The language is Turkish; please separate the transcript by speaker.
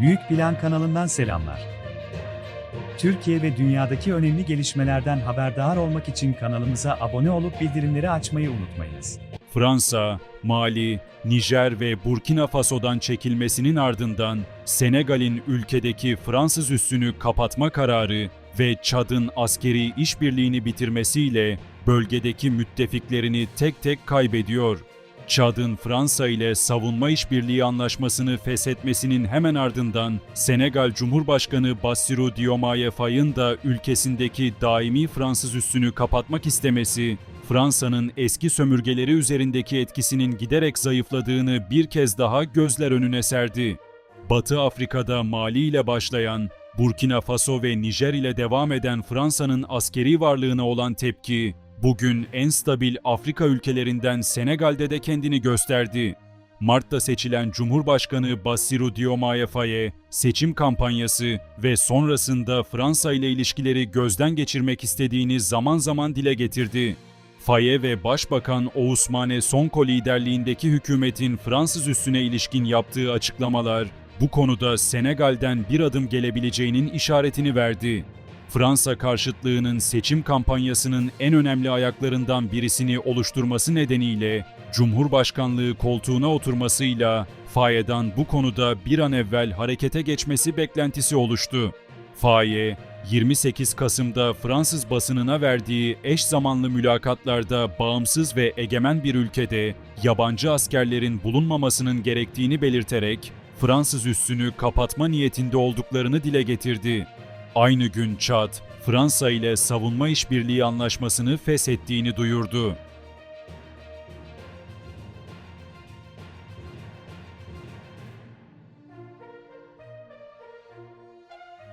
Speaker 1: Büyük Plan kanalından selamlar. Türkiye ve dünyadaki önemli gelişmelerden haberdar olmak için kanalımıza abone olup bildirimleri açmayı unutmayınız.
Speaker 2: Fransa, Mali, Nijer ve Burkina Faso'dan çekilmesinin ardından Senegal'in ülkedeki Fransız üssünü kapatma kararı ve Çad'ın askeri işbirliğini bitirmesiyle bölgedeki müttefiklerini tek tek kaybediyor. Çad'ın Fransa ile savunma işbirliği anlaşmasını feshetmesinin hemen ardından Senegal Cumhurbaşkanı Bassirou Diomaye Faye'ın da ülkesindeki daimi Fransız üssünü kapatmak istemesi, Fransa'nın eski sömürgeleri üzerindeki etkisinin giderek zayıfladığını bir kez daha gözler önüne serdi. Batı Afrika'da Mali ile başlayan, Burkina Faso ve Nijer ile devam eden Fransa'nın askeri varlığına olan tepki, bugün en stabil Afrika ülkelerinden Senegal'de de kendini gösterdi. Mart'ta seçilen Cumhurbaşkanı Bassirou Diomaye Faye, seçim kampanyası ve sonrasında Fransa ile ilişkileri gözden geçirmek istediğini zaman zaman dile getirdi. Faye ve Başbakan Ousmane Sonko liderliğindeki hükümetin Fransız üssüne ilişkin yaptığı açıklamalar bu konuda Senegal'den bir adım gelebileceğinin işaretini verdi. Fransa karşıtlığının seçim kampanyasının en önemli ayaklarından birisini oluşturması nedeniyle Cumhurbaşkanlığı koltuğuna oturmasıyla Faye'den bu konuda bir an evvel harekete geçmesi beklentisi oluştu. Faye, 28 Kasım'da Fransız basınına verdiği eş zamanlı mülakatlarda bağımsız ve egemen bir ülkede yabancı askerlerin bulunmamasının gerektiğini belirterek Fransız üssünü kapatma niyetinde olduklarını dile getirdi. Aynı gün Çad, Fransa ile savunma işbirliği anlaşmasını feshettiğini duyurdu.